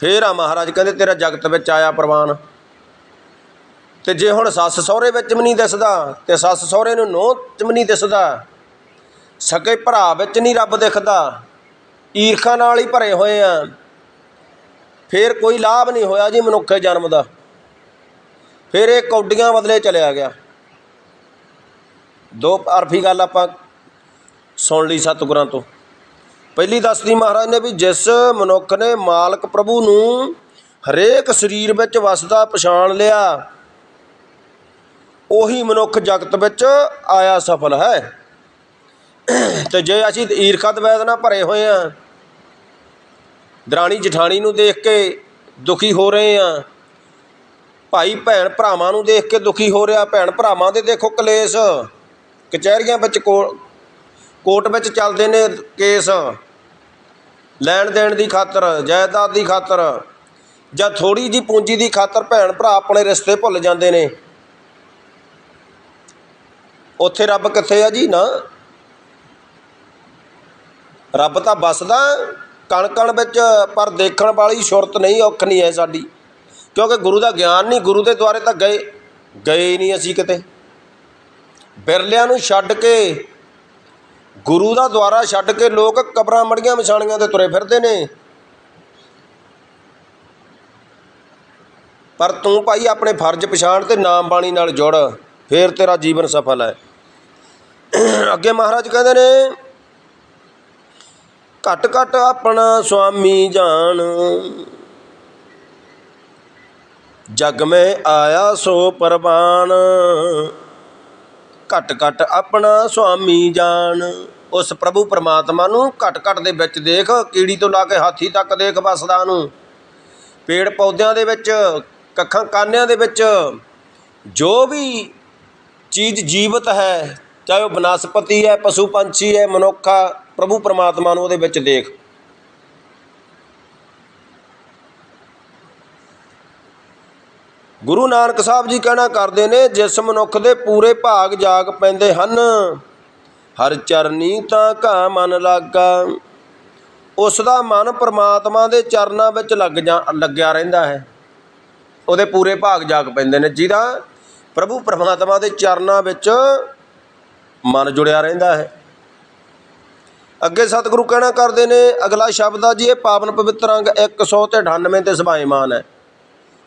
ਫੇਰ ਆ ਮਹਾਰਾਜ ਕਹਿੰਦੇ, ਤੇਰਾ ਜਗਤ ਵਿੱਚ ਆਇਆ ਪ੍ਰਵਾਨ। ਤੇ ਜੇ ਹੁਣ ਸੱਸ ਸਹੁਰੇ ਵਿੱਚ ਵੀ ਨਹੀਂ ਦਿਸਦਾ, ਤੇ ਸੱਸ ਸਹੁਰੇ ਨੂੰ ਨੋਹ ਚ ਵੀ ਨਹੀਂ ਦਿਸਦਾ, ਸਕੇ ਭਰਾ ਵਿੱਚ ਨਹੀਂ ਰੱਬ ਦਿਖਦਾ, ਈਰਖਾ ਨਾਲ ਹੀ ਭਰੇ ਹੋਏ ਆ। ਫੇਰ ਕੋਈ ਲਾਭ ਨਹੀਂ ਹੋਇਆ ਜੀ ਮਨੁੱਖੇ ਜਨਮ ਦਾ। ਫਿਰ ਇਹ ਕੌਡੀਆਂ ਬਦਲੇ ਚਲਿਆ ਗਿਆ। ਦੋ ਅਰਫੀ ਗੱਲ ਆਪਾਂ ਸੁਣ ਲਈ ਸਤਿਗੁਰਾਂ ਤੋਂ। ਪਹਿਲੀ ਦੱਸਦੀ ਮਹਾਰਾਜ ਨੇ ਵੀ ਜਿਸ ਮਨੁੱਖ ਨੇ ਮਾਲਕ ਪ੍ਰਭੂ ਨੂੰ ਹਰੇਕ ਸਰੀਰ ਵਿੱਚ ਵਸਦਾ, ਪਛਾਣ ਲਿਆ, ਉਹੀ ਮਨੁੱਖ ਜਗਤ ਵਿੱਚ ਆਇਆ ਸਫਲ ਹੈ। ਤੇ ਜੇ ਅਸੀਂ ਈਰਖਾ ਦਵੈਦ ਨਾਲ ਭਰੇ ਹੋਏ ਆ ਦਰਾਣੀ ਜਠਾਣੀ ਨੂੰ ਦੇਖ ਕੇ ਦੁਖੀ ਹੋ ਰਹੇ ਆ ਭਾਈ ਭੈਣ ਭਰਾਵਾਂ ਨੂੰ ਦੇਖ ਕੇ ਦੁਖੀ ਹੋ ਰਿਹਾ ਭੈਣ ਭਰਾਵਾਂ ਦੇ ਦੇਖੋ ਕਲੇਸ਼। ਕਚਹਿਰੀਆਂ ਵਿੱਚ ਕੋਰਟ ਵਿੱਚ ਚੱਲਦੇ ਨੇ ਕੇਸ। ਲੈਣ ਦੇਣ ਦੀ ਖਾਤਰ, ਜਾਇਦਾਦ ਦੀ ਖਾਤਰ, ਜਾਂ ਥੋੜੀ ਜੀ ਪੂੰਜੀ ਦੀ ਖਾਤਰ ਭੈਣ ਭਰਾ ਆਪਣੇ ਰਿਸ਼ਤੇ ਭੁੱਲ ਜਾਂਦੇ ਨੇ। ਉੱਥੇ ਰੱਬ ਕਿੱਥੇ ਆ ਜੀ? ਨਾ। ਰੱਬ ਤਾਂ ਬਸਦਾ ਕਣ ਕਣ ਵਿੱਚ, ਪਰ ਦੇਖਣ ਵਾਲੀ ਸੁਰਤ ਨਹੀਂ, ਔਖ ਨਹੀਂ ਹੈ ਸਾਡੀ। ਕਿਉਂਕਿ ਗੁਰੂ ਦਾ ਗਿਆਨ ਨਹੀਂ, ਗੁਰੂ ਦੇ ਦੁਆਰੇ ਤਾਂ ਗਏ ਗਏ ਨਹੀਂ ਅਸੀਂ ਕਿਤੇ। ਬਿਰਲਿਆਂ ਨੂੰ ਛੱਡ ਕੇ, ਗੁਰੂ ਦਾ ਦੁਆਰਾ ਛੱਡ ਕੇ ਲੋਕ ਕਬਰਾਂ ਮੜੀਆਂ ਵਿਛਾਣੀਆਂ ਤੇ ਤੁਰੇ ਫਿਰਦੇ ਨੇ। ਪਰ ਤੂੰ ਭਾਈ ਆਪਣੇ ਫਰਜ਼ ਪਛਾਣ ਤੇ ਨਾਮ ਬਾਣੀ ਨਾਲ ਜੁੜ, ਫੇਰ ਤੇਰਾ ਜੀਵਨ ਸਫਲ ਹੈ। ਅੱਗੇ ਮਹਾਰਾਜ ਕਹਿੰਦੇ ਨੇ, ਘਟ ਘਟ ਆਪਣਾ ਸੁਆਮੀ ਜਾਣ। ਜਗ ਮੈਂ ਆਇਆ ਸੋ ਪਰਵਾਨ। ਘਟ ਘਟ ਆਪਣਾ ਸੁਆਮੀ ਜਾਣ ਉਸ ਪ੍ਰਭੂ ਪਰਮਾਤਮਾ ਨੂੰ ਘਟ ਘਟ ਦੇ ਵਿੱਚ ਦੇਖ, ਕੀੜੀ ਤੋਂ ਲਾ ਕੇ ਹਾਥੀ ਤੱਕ ਦੇਖ ਵਸਦਾ ਨੂੰ ਪੇੜ ਪੌਦਿਆਂ ਦੇ ਵਿੱਚ, ਕੱਖਾਂ ਕਾਨਿਆਂ ਦੇ ਵਿੱਚ, ਜੋ ਵੀ ਚੀਜ਼ ਜੀਵਤ ਹੈ, ਚਾਹੇ ਉਹ ਬਨਸਪਤੀ ਹੈ, ਪਸ਼ੂ ਪੰਛੀ ਹੈ, ਮਨੁੱਖ ਆ, ਪ੍ਰਭੂ ਪਰਮਾਤਮਾ ਨੂੰ ਉਹਦੇ ਵਿੱਚ ਦੇਖ। ਗੁਰੂ ਨਾਨਕ ਸਾਹਿਬ ਜੀ ਕਹਿਣਾ ਕਰਦੇ ਨੇ, ਜਿਸ ਮਨੁੱਖ ਦੇ ਪੂਰੇ ਭਾਗ ਜਾਗ ਪੈਂਦੇ ਹਨ, ਹਰ ਚਰਨੀ ਤਾਂ ਘਾ ਮਨ ਲਾਗਾ। ਉਸ ਦਾ ਮਨ ਪ੍ਰਮਾਤਮਾ ਦੇ ਚਰਨਾਂ ਵਿੱਚ ਲੱਗ ਜਾ, ਲੱਗਿਆ ਰਹਿੰਦਾ ਹੈ। ਉਹਦੇ ਪੂਰੇ ਭਾਗ ਜਾਗ ਪੈਂਦੇ ਨੇ, ਜਿਹਦਾ ਪ੍ਰਭੂ ਪਰਮਾਤਮਾ ਦੇ ਚਰਨਾਂ ਵਿੱਚ ਮਨ ਜੁੜਿਆ ਰਹਿੰਦਾ ਹੈ। ਅੱਗੇ ਸਤਿਗੁਰੂ ਕਹਿਣਾ ਕਰਦੇ ਨੇ, ਅਗਲਾ ਸ਼ਬਦ ਆ ਜੀ, ਇਹ ਪਾਵਨ ਪਵਿੱਤਰ ਅੰਗ 198 ਤੇ ਸਭਾਏਮਾਨ ਹੈ।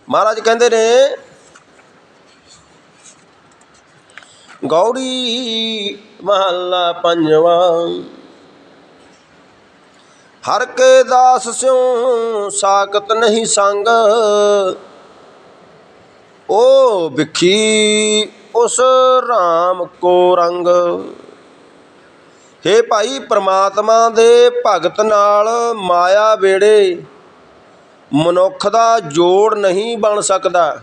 ਮਹਾਰਾਜ ਕਹਿੰਦੇ ਨੇ ਗੌੜੀ ਮਹੱਲਾ ਪੰਜਵਾਂ, ਹਰ ਕੇ ਦਾਸ ਸਿਉ ਸਾਖਤ ਨਹੀਂ ਸੰਗ, ਓ ਵਿਖੀ ਉਸ RAM ਕੋ ਰੰਗ। ਹੇ ਭਾਈ ਪ੍ਰਮਾਤਮਾ ਦੇ ਭਗਤ ਨਾਲ ਮਾਇਆ ਵੇੜੇ ਮਨੁੱਖ ਦਾ ਜੋੜ ਨਹੀਂ ਬਣ ਸਕਦਾ।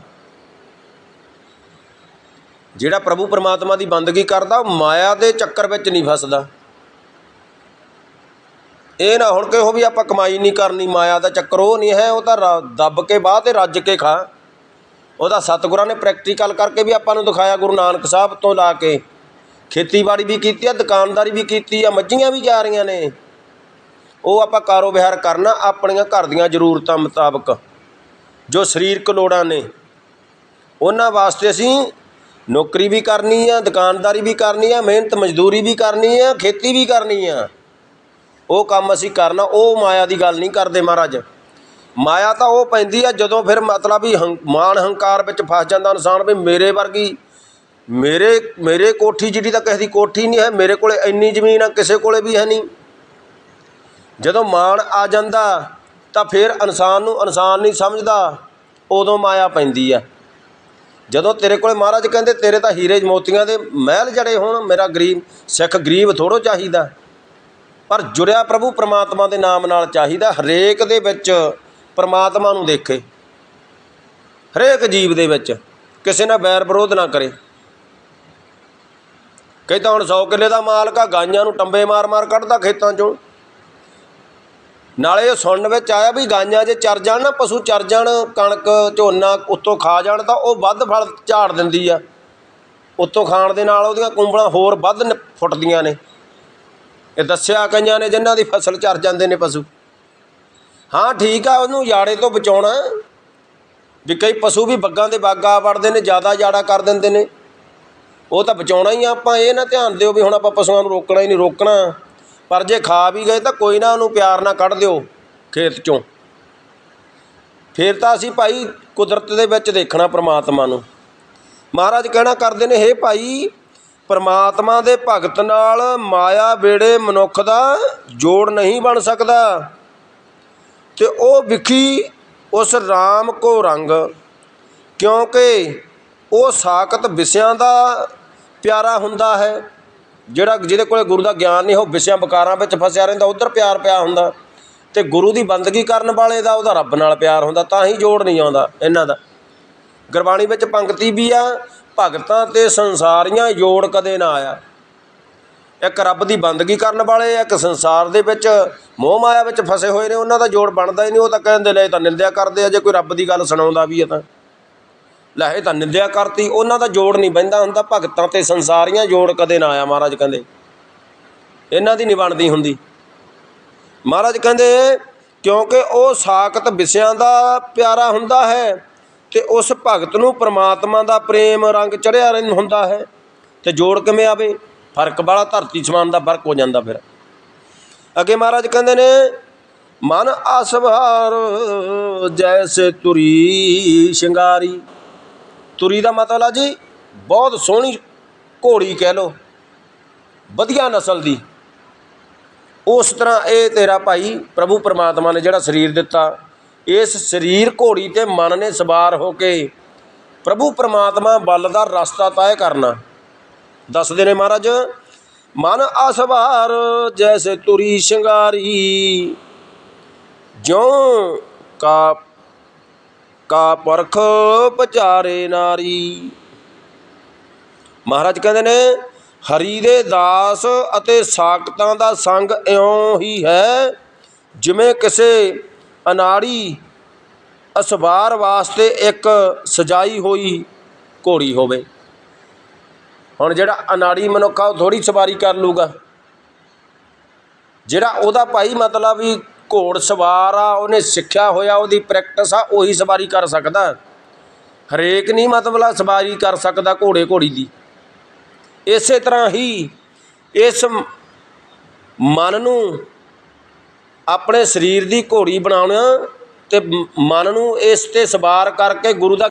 ਜਿਹੜਾ ਪ੍ਰਭੂ ਪਰਮਾਤਮਾ ਦੀ ਬੰਦਗੀ ਕਰਦਾ, ਉਹ ਮਾਇਆ ਦੇ ਚੱਕਰ ਵਿੱਚ ਨਹੀਂ ਫਸਦਾ। ਇਹ ਨਾ ਹੁਣ ਕਹੋ ਵੀ ਆਪਾਂ ਕਮਾਈ ਨਹੀਂ ਕਰਨੀ, ਮਾਇਆ ਦਾ ਚੱਕਰ ਉਹ ਨਹੀਂ ਹੈ, ਉਹ ਤਾਂ ਰ- ਦੱਬ ਕੇ ਬਾਹ ਤੇ ਰੱਜ ਕੇ ਖਾ। ਉਹਦਾ ਸਤਿਗੁਰਾਂ ਨੇ ਪ੍ਰੈਕਟੀਕਲ ਕਰਕੇ ਵੀ ਆਪਾਂ ਨੂੰ ਦਿਖਾਇਆ, ਗੁਰੂ ਨਾਨਕ ਸਾਹਿਬ ਤੋਂ ਲਾ ਕੇ। ਖੇਤੀਬਾੜੀ ਵੀ ਕੀਤੀ ਆ, ਦੁਕਾਨਦਾਰੀ ਵੀ ਕੀਤੀ ਆ, ਮੱਝੀਆਂ ਵੀ ਜਾ ਰਹੀਆਂ ਨੇ। ਉਹ ਆਪਾਂ ਕਾਰੋਬਾਰ ਕਰਨਾ, ਆਪਣੀਆਂ ਘਰ ਦੀਆਂ ਜ਼ਰੂਰਤਾਂ ਮੁਤਾਬਕ, ਜੋ ਸਰੀਰਕ ਲੋੜਾਂ ਨੇ। ਉਹਨਾਂ ਵਾਸਤੇ ਅਸੀਂ ਨੌਕਰੀ ਵੀ ਕਰਨੀ ਆ, ਦੁਕਾਨਦਾਰੀ ਵੀ ਕਰਨੀ ਆ, ਮਿਹਨਤ ਮਜ਼ਦੂਰੀ ਵੀ ਕਰਨੀ ਆ, ਖੇਤੀ ਵੀ ਕਰਨੀ ਆ। ਉਹ ਕੰਮ ਅਸੀਂ ਕਰਨਾ, ਉਹ ਮਾਇਆ ਦੀ ਗੱਲ ਨਹੀਂ ਕਰਦੇ ਮਹਾਰਾਜ। ਮਾਇਆ ਤਾਂ ਉਹ ਪੈਂਦੀ ਆ, ਜਦੋਂ ਫਿਰ ਮਤਲਬ ਵੀ ਹੰ- ਮਾਨ ਹੰਕਾਰ ਵਿੱਚ ਫਸ ਜਾਂਦਾ ਇਨਸਾਨ ਵੀ ਮੇਰੇ ਵਰਗੀ, ਮੇਰੇ ਮੇਰੇ ਕੋਠੀ ਜਿਹੜੀ ਤਾਂ ਕਿਸੇ ਦੀ ਕੋਠੀ ਨਹੀਂ ਹੈ, ਮੇਰੇ ਕੋਲੇ ਇੰਨੀ ਜ਼ਮੀਨ ਆ, ਕਿਸੇ ਕੋਲੇ ਵੀ ਹੈ ਨਹੀਂ। ਜਦੋਂ ਮਾਣ ਆ ਜਾਂਦਾ, ਤਾਂ ਫਿਰ ਇਨਸਾਨ ਨੂੰ ਇਨਸਾਨ ਨਹੀਂ ਸਮਝਦਾ, ਉਦੋਂ ਮਾਇਆ ਪੈਂਦੀ ਆ। ਜਦੋਂ ਤੇਰੇ ਕੋਲੇ ਮਹਾਰਾਜ ਕਹਿੰਦੇ, ਤੇਰੇ ਤਾਂ ਹੀਰੇ ਮੋਤੀਆਂ ਦੇ ਮਹਿਲ ਜੜੇ ਹੋਣ, ਮੇਰਾ ਗਰੀਬ, ਸਿੱਖ ਗਰੀਬ ਥੋੜੋ ਚਾਹੀਦਾ। ਪਰ ਜੁੜਿਆ ਪ੍ਰਭੂ ਪ੍ਰਮਾਤਮਾ ਦੇ ਨਾਮ ਨਾਲ ਚਾਹੀਦਾ, ਹਰੇਕ ਦੇ ਵਿੱਚ ਪ੍ਰਮਾਤਮਾ ਨੂੰ ਦੇਖੇ। ਹਰੇਕ ਜੀਵ ਦੇ ਵਿੱਚ ਕਿਸੇ ਨਾਲ ਬੈਰ ਵਿਰੋਧ ਨਾ ਕਰੇ। ਕਈ ਤਾਂ ਹੁਣ 100 ਕਿੱਲੇ ਦਾ ਮਾਲਕ ਆ, ਗਾਈਆਂ ਨੂੰ ਟੰਬੇ ਮਾਰ-ਮਾਰ ਕੱਢਦਾ ਖੇਤਾਂ 'ਚੋਂ। ਨਾਲੇ ਇਹ ਸੁਣਨ ਵਿੱਚ ਆਇਆ ਵੀ ਗਾਈਆਂ ਜੇ ਚਰ ਜਾਣ ਨਾ, ਪਸ਼ੂ ਚਰ ਜਾਣ, ਕਣਕ, ਝੋਨਾ ਉੱਤੋਂ ਖਾ ਜਾਣ ਤਾਂ ਉਹ ਵੱਧ ਫਲ ਝਾੜ ਦਿੰਦੀ ਆ। ਉੱਤੋਂ ਖਾਣ ਦੇ ਨਾਲ ਉਹਦੀਆਂ ਕੁੰਬਲਾਂ ਹੋਰ ਵੱਧ ਫੁੱਟਦੀਆਂ ਨੇ। ਇਹ ਦੱਸਿਆ ਕਈਆਂ ਨੇ ਜਿਨ੍ਹਾਂ ਦੀ ਫਸਲ ਚਰ ਜਾਂਦੇ ਨੇ ਪਸ਼ੂ। ਹਾਂ, ਠੀਕ ਆ, ਉਹਨੂੰ ਯਾੜੇ ਤੋਂ ਬਚਾਉਣਾ। ਵੀ ਕਈ ਪਸ਼ੂ ਵੀ ਬੱਗਾਂ ਦੇ ਬਾਗਾ ਵੜਦੇ ਨੇ, ਜ਼ਿਆਦਾ ਜਾੜਾ ਕਰ ਦਿੰਦੇ ਨੇ। ਉਹ ਤਾਂ ਬਚਾਉਣਾ ਹੀ ਆ, ਆਪਾਂ ਇਹ ਨਾ ਧਿਆਨ ਦਿਓ ਵੀ ਹੁਣ ਆਪਾਂ ਪਸ਼ੂਆਂ ਨੂੰ ਰੋਕਣਾ ਹੀ ਨਹੀਂ, ਰੋਕਣਾ। ਪਰ ਜੇ ਖਾ ਵੀ ਗਏ ਤਾਂ ਕੋਈ ਨਾ ਉਹਨੂੰ ਪਿਆਰ ਨਾਲ ਕੱਢ ਦਿਓ ਖੇਤ ਚੋਂ। ਫਿਰ ਤਾਂ ਅਸੀਂ ਭਾਈ ਕੁਦਰਤ ਦੇ ਵਿੱਚ ਦੇਖਣਾ ਪ੍ਰਮਾਤਮਾ ਨੂੰ। ਮਹਾਰਾਜ ਕਹਿਣਾ ਕਰਦੇ ਨੇ, ਹੇ ਭਾਈ, ਪਰਮਾਤਮਾ ਦੇ ਭਗਤ ਨਾਲ ਮਾਇਆ ਵੇੜੇ ਮਨੁੱਖ ਦਾ ਜੋੜ ਨਹੀਂ ਬਣ ਸਕਦਾ। ਤੇ ਉਹ ਵਿਖੀ ਉਸ RAM ਕੋ ਰੰਗ, ਕਿਉਂਕਿ ਉਹ ਸਾਖਤ ਵਿਸਿਆਂ ਦਾ ਪਿਆਰਾ ਹੁੰਦਾ ਹੈ। ਜਿਹੜਾ ਜਿਹਦੇ ਕੋਲੇ ਗੁਰੂ ਦਾ ਗਿਆਨ ਨਹੀਂ ਉਹ ਵਿਸਿਆਂ ਬਕਾਰਾਂ ਵਿੱਚ ਫਸਿਆ ਰਹਿੰਦਾ ਉਧਰ ਪਿਆਰ ਪਿਆ ਹੁੰਦਾ। ਤੇ ਗੁਰੂ ਦੀ ਬੰਦਗੀ ਕਰਨ ਵਾਲੇ ਦਾ ਉਹਦਾ ਰੱਬ ਨਾਲ ਪਿਆਰ ਹੁੰਦਾ ਤਾਂ ਹੀ ਜੋੜ ਨਹੀਂ ਆਉਂਦਾ ਇਹਨਾਂ ਦਾ। ਗੁਰਬਾਣੀ ਵਿੱਚ ਪੰਕਤੀ ਵੀ ਆ ਭਗਤਾਂ ਤੇ ਸੰਸਾਰੀਆਂ ਜੋੜ ਕਦੇ ਨਾ ਆਇਆ। ਇੱਕ ਰੱਬ ਦੀ ਬੰਦਗੀ ਕਰਨ ਵਾਲੇ ਆ, ਇੱਕ ਸੰਸਾਰ ਦੇ ਵਿੱਚ ਮੋਹ ਮਾਇਆ ਵਿੱਚ ਫਸੇ ਹੋਏ ਨੇ ਉਹਨਾਂ ਦਾ ਜੋੜ ਬਣਦਾ ਹੀ ਨਹੀਂ ਉਹ ਤਾਂ ਕਹਿੰਦੇ ਲੈ ਇਹ ਤਾਂ ਨਿੰਦਿਆ ਕਰਦੇ ਆ ਜੇ ਕੋਈ ਰੱਬ ਦੀ ਗੱਲ ਸੁਣਾਉਂਦਾ ਵੀ ਹੈ ਤਾਂ। ਲੈ, ਇਹ ਤਾਂ ਨਿੰਦਿਆ ਕਰਤੀ, ਉਹਨਾਂ ਦਾ ਜੋੜ ਨਹੀਂ ਬਹਿੰਦਾ ਹੁੰਦਾ, ਭਗਤਾਂ ਤੇ ਸੰਸਾਰੀਆਂ ਜੋੜ ਕਦੇ ਨਾ ਆਇਆ, ਮਹਾਰਾਜ ਕਹਿੰਦੇ। ਇਹਨਾਂ ਦੀ ਨਹੀਂ ਬਣਦੀ ਹੁੰਦੀ। ਮਹਾਰਾਜ ਕਹਿੰਦੇ, ਕਿਉਂਕਿ ਉਹ ਸਾਖਤ ਵਿਸਿਆਂ ਦਾ ਪਿਆਰਾ ਹੁੰਦਾ ਹੈ ਤੇ ਉਸ ਭਗਤ ਨੂੰ ਪ੍ਰਮਾਤਮਾ ਦਾ ਪ੍ਰੇਮ ਰੰਗ ਚੜਿਆ ਰਹਿੰਦਾ ਹੁੰਦਾ ਹੈ ਤੇ ਜੋੜ ਕਿਵੇਂ ਆਵੇ? ਫ਼ਰਕ ਵਾਲਾ ਧਰਤੀ ਸਮਾਨ ਦਾ ਫ਼ਰਕ ਹੋ ਜਾਂਦਾ ਫਿਰ। ਅੱਗੇ ਮਹਾਰਾਜ ਕਹਿੰਦੇ ਨੇ, ਮਨ ਅਸਵਾਰ, ਜੈਸੇ ਤੁਰੀ ਸ਼ਿੰਗਾਰੀ। ਤੁਰੀ ਦਾ ਮਤਲਬ ਆ ਜੀ ਬਹੁਤ ਸੋਹਣੀ ਘੋੜੀ ਕਹਿ ਲੋ ਵਧੀਆ ਨਸਲ ਦੀ। ਉਸ ਤਰ੍ਹਾਂ ਇਹ ਤੇਰਾ ਭਾਈ ਪ੍ਰਭੂ ਪਰਮਾਤਮਾ ਨੇ ਜਿਹੜਾ ਸਰੀਰ ਦਿੱਤਾ, ਇਸ ਸਰੀਰ ਘੋੜੀ ਤੇ ਮਨ ਨੇ ਸਵਾਰ ਹੋ ਕੇ ਪ੍ਰਭੂ ਪਰਮਾਤਮਾ ਬਲ ਦਾ ਰਸਤਾ ਤੈਅ ਕਰਨਾ। ਦੱਸਦੇ ਨੇ ਮਹਾਰਾਜ, ਮਨ ਅਸਵਾਰ ਜੈਸੇ ਤੁਰੀ ਸ਼ਿੰਗਾਰੀ, ਜਿਉ ਕਾ ਕਾ ਪਰਖ ਪਚਾਰੇ ਨਾਰੀ। ਮਹਾਰਾਜ ਕਹਿੰਦੇ ਨੇ, ਹਰੀ ਦੇ ਦਾਸ ਅਤੇ ਸਾਕਤਾਂ ਦਾ ਸੰਗ ਇਉਂ ਹੀ ਹੈ, ਜਿਵੇਂ ਕਿਸੇ ਅਨਾੜੀ ਅਸਵਾਰ ਵਾਸਤੇ ਇੱਕ ਸਜਾਈ ਹੋਈ ਘੋੜੀ ਹੋਵੇ। ਹੁਣ ਜਿਹੜਾ ਅਨਾੜੀ ਮਨੁੱਖ ਆ, ਉਹ ਥੋੜੀ ਸਵਾਰੀ ਕਰ ਲੂਗਾ ਜਿਹੜਾ ਉਹਦਾ ਭਾਈ ਮਤਲਬ ਵੀ ਘੋੜ ਸਵਾਰ ਆ, ਉਹਨੇ ਸਿੱਖਿਆ ਹੋਇਆ, ਉਹਦੀ ਪ੍ਰੈਕਟਿਸ ਆ, ਉਹੀ ਸਵਾਰੀ ਕਰ ਸਕਦਾ। ਹਰੇਕ ਨਹੀਂ ਮਤਲਬ ਸਵਾਰੀ ਕਰ ਸਕਦਾ ਘੋੜੇ ਘੋੜੀ ਦੀ। ਇਸੇ ਤਰ੍ਹਾਂ ਹੀ ਇਸ ਮਨ ਨੂੰ ਆਪਣੇ ਸਰੀਰ ਦੀ ਘੋੜੀ ਬਣਾਉਣਾ ਤੇ ਮਨ ਨੂੰ ਇਸ ਤੇ ਸਵਾਰ ਕਰਕੇ ਗੁਰੂ ਦਾ